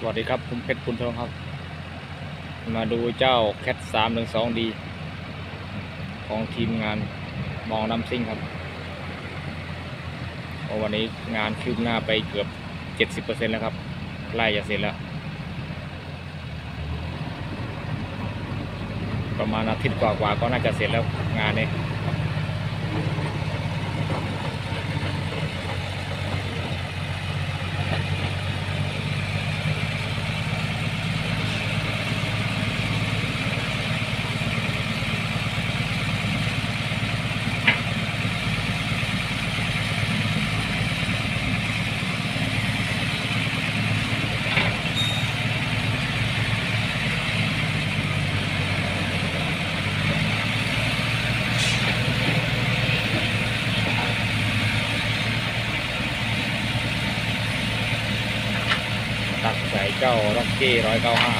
สวัสดีครับ ผมเพชรปุณทองครับ มาดูเจ้าแคทสามหนึ่งสองดีของทีมงานมองน้ำซิ่งครับวันนี้งานคืบหน้าไปเกือบเจ็ดสิบเปอร์เซ็นต์แล้วครับใกล้จะเสร็จแล้ว ประมาณอาทิตย์กว่าๆก็น่าจะเสร็จแล้วงานนี้ ตักใส่เจ้าร็อ กี้ร้อยเก้าห้า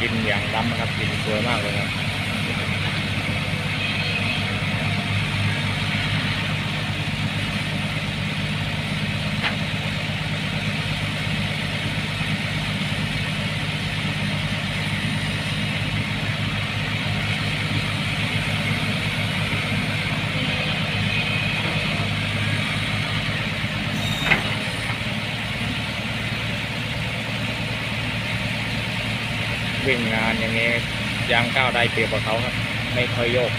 กินอย่างดำนะครับกินสวยมากเลยครับ วิ่งงานอย่างนี้ยางก้าวได้เปรียบกว่าเขาครับไม่ค่อยโยก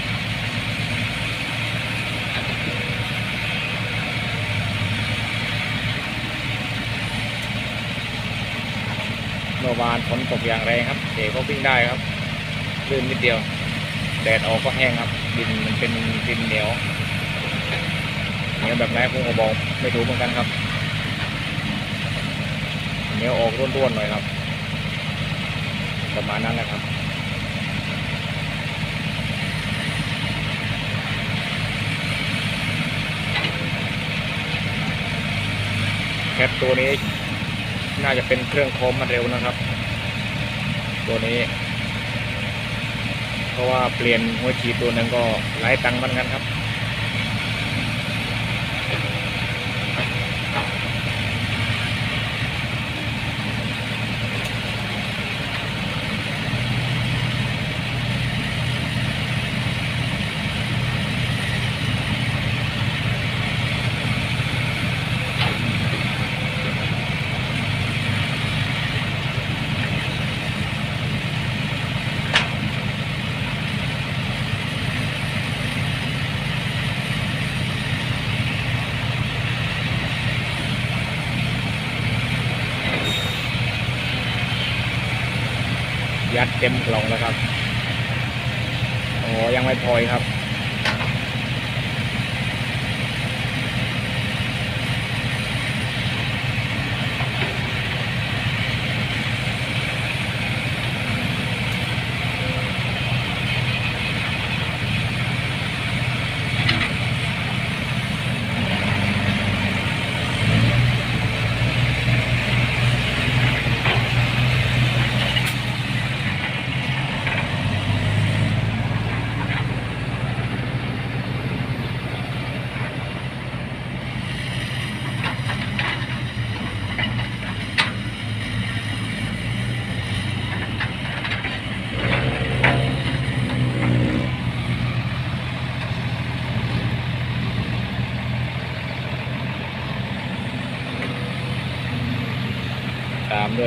เมื่อวานฝนตกอย่างแรงครับเด็กก็วิ่งได้ครับลื่นนิดเดียวแดดออกก็แห้งครับดินมันเป็นดินเหนียวเหนียวแบบไหนผมก็บอกไม่ถูกเหมือนกันครับเหนียวออกร่วนๆหน่อยครับ ประมาณนั้นแหละครับแคปตัวนี้น่าจะเป็นเครื่องโคมมันเร็วนะครับ ตัวนี้ เพราะว่าเปลี่ยนหัวฉีดตัวนึงก็หลายตังค์เหมือนกันครับ ยัดเต็มกล่องแล้วครับ โอ้ยังไม่พออีกครับ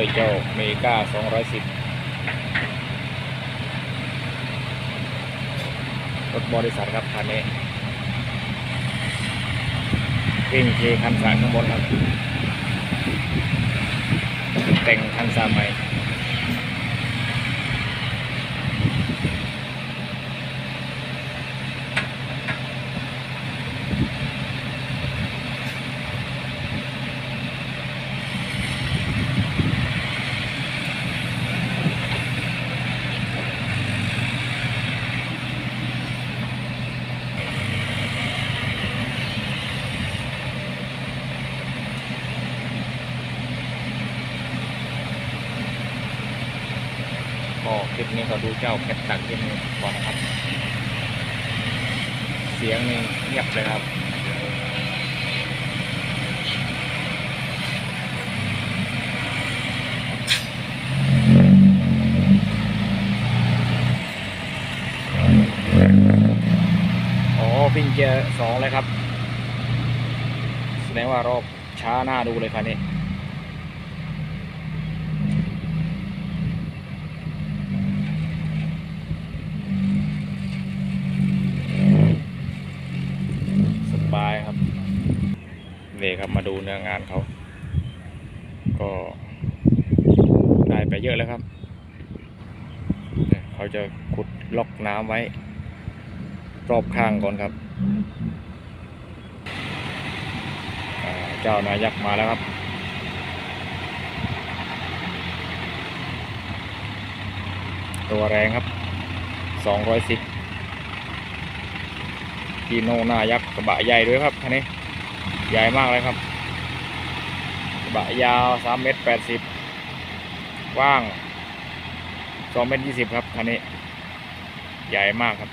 ด้วยเจ้าเมกา210รถบริษัทครับคันนี้วิ่งเคคันสามข้างบนครับ แต่งคันสามใหม่ ก็ดูเจ้าแคทตักเย็งก่อนนะครับ เสียงนี่เงียบเลยครับโอ้วิ่งเกียร์สองเลยครับ แสดงว่ารอบช้าหน้าดูเลยคันนี้ ครับมาดูเนื้องานเขา ก็ได้ไปเยอะแล้วครับ เขาจะขุดล็อกน้ำไว้ รอบข้างก่อนครับ เจ้านายักษ์มาแล้วครับตัวแรงครับ 210พีโนหน้ายักษ์กระบะใหญ่ด้วยครับคันนี้ ใหญ่มากเลยครับกระบะยาว3เมตร80กว้าง2เมตร20ครับคันนี้ ใหญ่มากครับ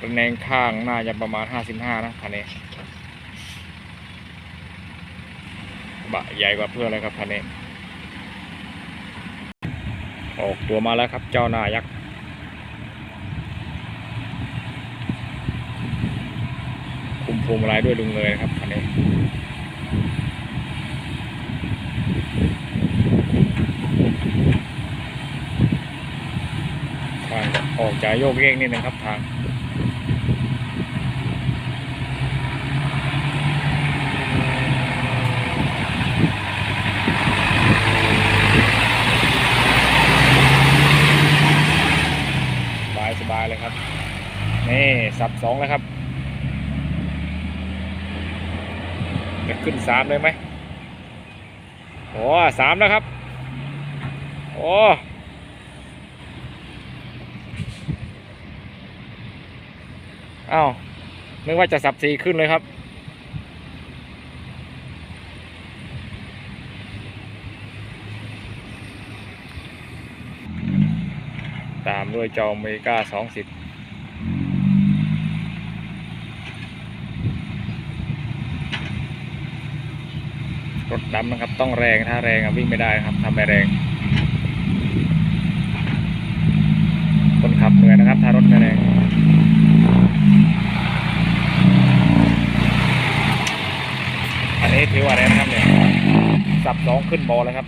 ตำแหน่งข้างน่าจะประมาณ55นะคันนี้กระบะใหญ่กว่าเพื่อนเลยครับคันนี้ ออกตัวมาแล้วครับเจ้าหน้ายักษ์ คุมพ วงมาลัยด้วยลุงเลยนะครับคันนี้ทางออกจะโยกเยกนิดนึงครับทางสบายสบายเลยครับ นี่สับสองแล้วครับ จะ ขึ้นสามเลยไหมโอ้สามแล้วครับ โอ้เอ้านึกว่าจะสับสี่ขึ้นเลยครับ ตามด้วยจอเมกาสองสิบ รถดำนะครับ ต้องแรงถ้าแรงวิ่งไม่ได้ครับทำไม่แรง คนขับเหนื่อยนะครับ ถ้ารถไม่แรงอันนี้ถือว่าแรงนะครับเนี่ยสับสองขึ้นบอแล้วครับ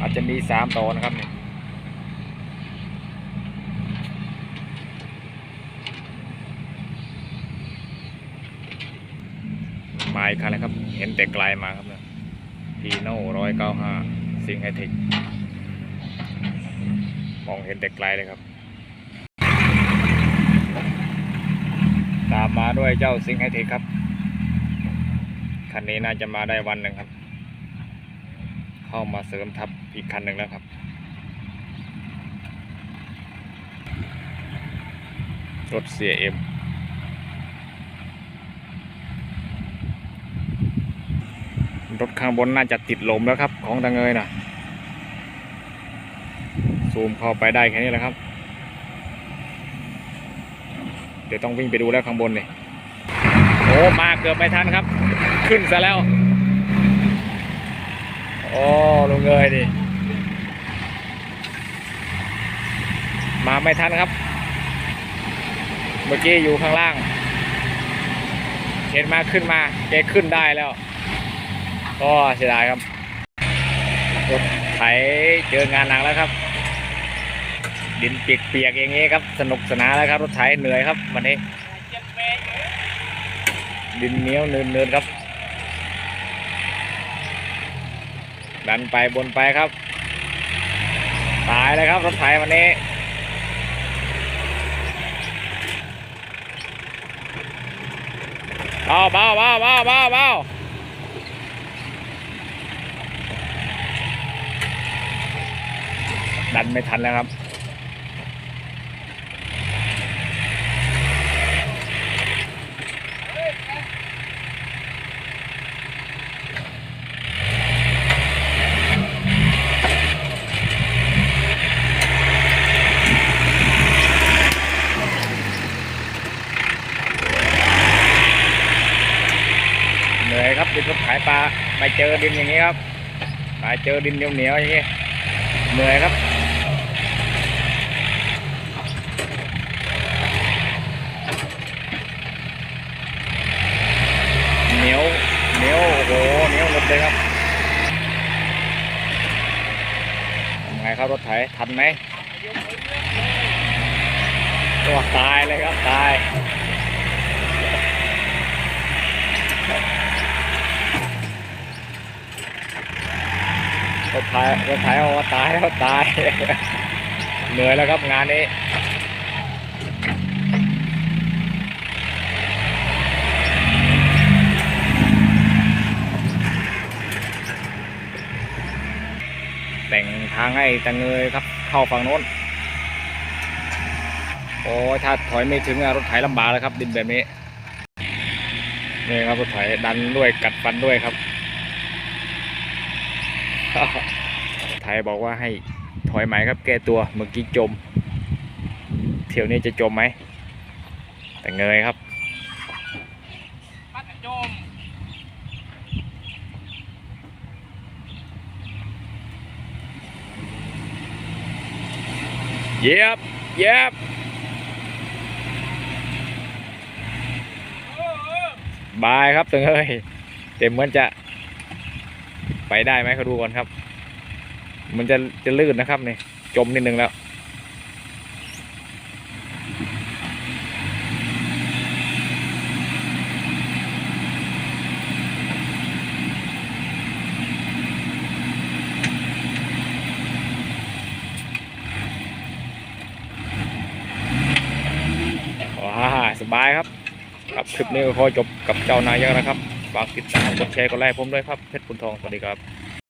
อาจจะมีสามต่อนะครับเนี่ยมา อีกคันแล้วครับ เห็นแต่ไกลมาครับเนี่ยพีโน่ร้อยเก้าห้าซิงไฮเทคมองเห็นแต่ไกลเลยครับ ตามมาด้วยเจ้าซิงไฮเทคครับ คันนี้น่าจะมาได้วันหนึ่งครับ เข้ามาเสริมทับอีกคันหนึ่งแล้วครับรถเสียเอ็ม รถข้างบนน่าจะติดลมแล้วครับ ของตังเงยนะซูมเข้าไปได้แค่นี้แหละครับ เดี๋ยวต้องวิ่งไปดูแล้วข้างบนนี่โอ้มาเกือบไม่ทันครับ ขึ้นซะแล้วโอ้ลงเงยดิมาไม่ทันครับ เมื่อกี้อยู่ข้างล่างเห็นมาขึ้นมาแกขึ้นได้แล้ว ก็เสียดายครับรถไถเจองานหนักแล้วครับ ดินเปียกๆอย่างนี้ครับ สนุกสนานแล้วครับ รถไถเหนื่อยครับ วันนี้ ดินเหนียวเนินๆครับ ดันไปบนไปครับ ตายเลยครับรถไถวันนี้เบาเบาเบาเบาเบาเบา ดันไม่ทันแล้วครับเหนื่อยครับดินรถขายปลาไปเจอดินอย่างนี้ครับไปเจอดินเหนียวๆอย่างนี้เหนื่อยครับ เลยครับยังไงครับรถไถทันไหมตัวตายเลยครับตายรถไถรถไถเอาตายแล้วตาย เหนื่อยแล้วครับงานนี้ แต่งทางให้ตะเงยครับ เข้าฝั่งโน้น โอ้ถ้าถอยไม่ถึงอะรถไถลำบากแล้วครับ ดินแบบนี้นี่ครับรถไถดันด้วยกัดฟันด้วยครับไทยบอกว่าให้ถอยไหมครับแก้ตัวเมื่อกี้จม เที่ยวนี้จะจมไหมแต่เงยครับ ปัดโจม เย็บเย็บบายครับตึงเอ้ยเต่เหมือนจะ ไปได้ไหมเขาดูก่อนครับ มันจะจะลื่นนะครับนี่จมนิดนึงแล้วาสบายครับ คลิปนี้ก็ขอจบกับเจ้านายกนะครับ ฝากติดตามกดแชร์กดไลค์ผมด้วยครับเพชรคุณทองสวัสดีครับ